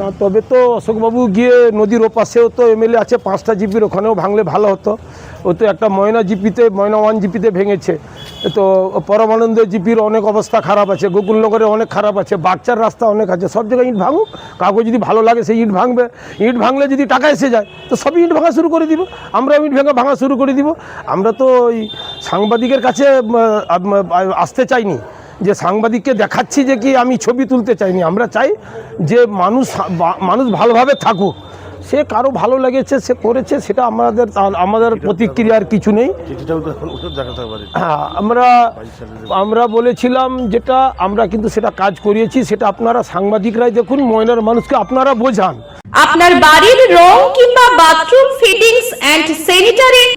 না, তবে তো অশোকবাবু গিয়ে নদীর ওপাশেও তো এমএলএ আছে, পাঁচটা জিপির ওখানেও ভাঙলে ভালো হতো। ও তো একটা ময়না জিপিতে, ময়না ওয়ান জিপিতে ভেঙেছে। তো পরমানন্দ জিপির অনেক অবস্থা খারাপ আছে, গোকুলনগরে অনেক খারাপ আছে বাচ্চার রাস্তা অনেক আছে, সব জায়গায় ইট ভাঙুক। কাউকে যদি ভালো লাগে সেই ইট ভাঙবে। ইট ভাঙলে যদি টাকা এসে যায়, তো সবই ইট ভাঙা শুরু করে দিব। আমরা ইট ভাঙা ভাঙা শুরু করে দিব। আমরা তো ওই সাংবাদিকের কাছে আসতে চাইনি। যে সাংবাদিককে দেখাচ্ছি যে কি আমি ছবি তুলতে চাইনি। আমরা চাই যে মানুষ মানুষ ভালোভাবে থাকুক। সে কারও ভালো লেগেছে সে করেছে সেটা আমাদের আমাদের প্রতিক্রিয়ার কিছু নেই। হ্যাঁ আমরা আমরা বলেছিলাম যেটা আমরা কিন্তু সেটা কাজ করিয়েছি সেটা আপনারা সাংবাদিকরাই দেখুন ময়নার মানুষকে আপনারা বোঝান। আপনার বাড়ির রং কিংবা বাথরুম ফিটিংস এন্ড স্যানিটারি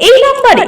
এই নম্বরে